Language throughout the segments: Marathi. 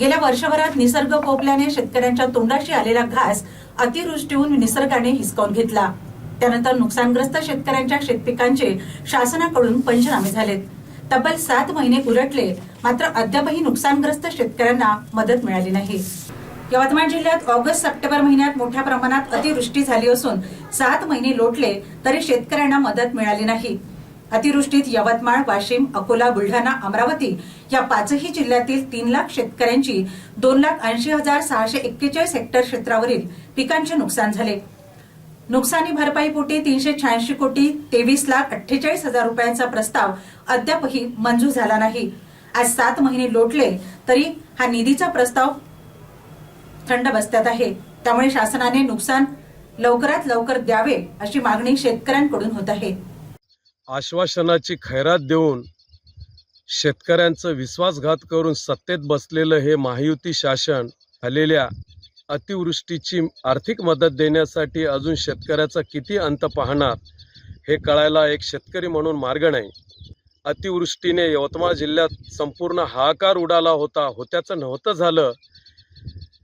गेल्या वर्षभरात निसर्ग कोपल्याने शेतकऱ्यांच्या तोंडाशी आलेला घास अतिवृष्टीहून निसर्गाने हिसकावून घेतला. त्यानंतर नुकसानग्रस्त शेतकऱ्यांच्या शेतपिकांचे शासनाकडून पंचनामे झालेत. तब्बल सात महिने उलटले मात्र अद्यापही नुकसानग्रस्त शेतकऱ्यांना मदत मिळाली नाही. यवतमाळ जिल्ह्यात ऑगस्ट सप्टेंबर महिन्यात मोठ्या प्रमाणात अतिवृष्टी झाली असून सात महिने लोटले तरी शेतकऱ्यांना मदत मिळाली नाही. अतिवृष्टीत यवतमाळ वाशिम अकोला बुलढाणा अमरावती या पाचही जिल्ह्यातील तीन लाख शेतकऱ्यांची दोन लाख ऐंशी हजार सहाशे एक्केचाळीस हेक्टर क्षेत्रावरील पिकांचे नुकसान झाले. नुकसानी भरपाईपोटी तीनशे शहाऐंशी कोटी तेवीस लाख अठ्ठेचाळीस हजार रुपयांचा प्रस्ताव अद्यापही मंजूर झाला नाही. आज सात महिने लोटले तरी हा निधीचा प्रस्ताव थंड बसत्यात आहे. त्यामुळे शासनाने नुकसान लवकरात लवकर द्यावे अशी मागणी शेतकऱ्यांकडून होत आहे. आश्वासनाची खैरात देऊन शेतकऱ्यांचं विश्वासघात करून सत्तेत बसलेलं हे महायुती शासन झालेल्या अतिवृष्टीची आर्थिक मदत देण्यासाठी अजून शेतकऱ्याचा किती अंत पाहणार हे कळायला एक शेतकरी म्हणून मार्ग नाही. अतिवृष्टीने यवतमाळ जिल्ह्यात संपूर्ण हाहाकार उडाला होता होत्याचं नव्हतं झालं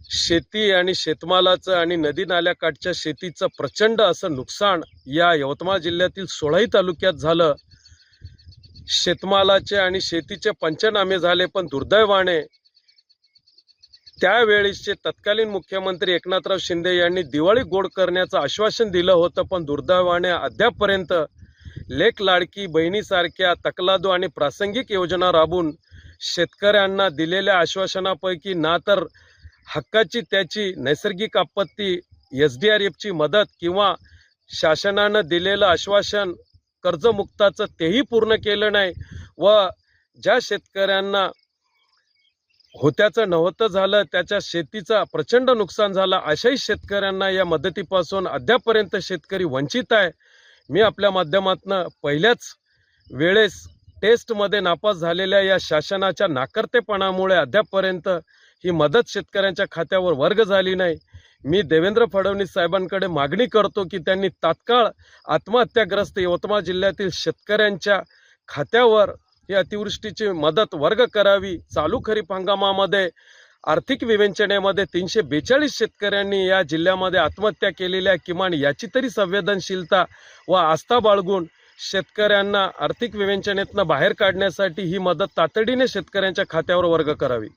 शेती आणि शेतमालाचं आणि नदी नाल्याकाठच्या शेतीचं प्रचंड असं नुकसान या यवतमाळ जिल्ह्यातील सोळाही तालुक्यात झालं. शेतमालाचे आणि शेतीचे पंचनामे झाले पण दुर्दैवाने त्यावेळीचे तत्कालीन मुख्यमंत्री एकनाथराव शिंदे यांनी दिवाळी गोड करण्याचं आश्वासन दिलं होतं पण दुर्दैवाने अद्यापपर्यंत लेख लाडकी बहिणीसारख्या तकलादू आणि प्रासंगिक योजना राबून शेतकऱ्यांना दिलेल्या आश्वासनापैकी ना तर हक्काची त्याची नैसर्गिक आपत्ती एस डी आर एफची मदत किंवा शासनानं दिलेलं आश्वासन कर्जमुक्ताचं तेही पूर्ण केलं नाही व ज्या शेतकऱ्यांना होत्याचं नव्हतं झालं त्याच्या शेतीचा प्रचंड नुकसान झालं अशाही शेतकऱ्यांना या मदतीपासून अद्यापपर्यंत शेतकरी वंचित आहे. मी आपल्या माध्यमातून पहिल्याच वेळेस टेस्टमध्ये नापास झालेल्या या शासनाच्या नाकर्तेपणामुळे अद्यापपर्यंत ही मदत शेतकऱ्यांच्या खात्यावर वर्ग झाली नाही. मी देवेंद्र फडणवीस साहेबांकडे मागणी करतो की त्यांनी तात्काळ आत्महत्याग्रस्त यवतमाळ जिल्ह्यातील शेतकऱ्यांच्या खात्यावर ही अतिवृष्टीची मदत वर्ग करावी. चालू खरीप हंगामामध्ये आर्थिक विवेचनेमध्ये तीनशे बेचाळीस शेतकऱ्यांनी या जिल्ह्यामध्ये आत्महत्या केलेल्या किमान याची तरी संवेदनशीलता व आस्था बाळगून शेतकऱ्यांना आर्थिक विवेचनेतनं बाहेर काढण्यासाठी ही मदत तातडीने शेतकऱ्यांच्या खात्यावर वर्ग करावी.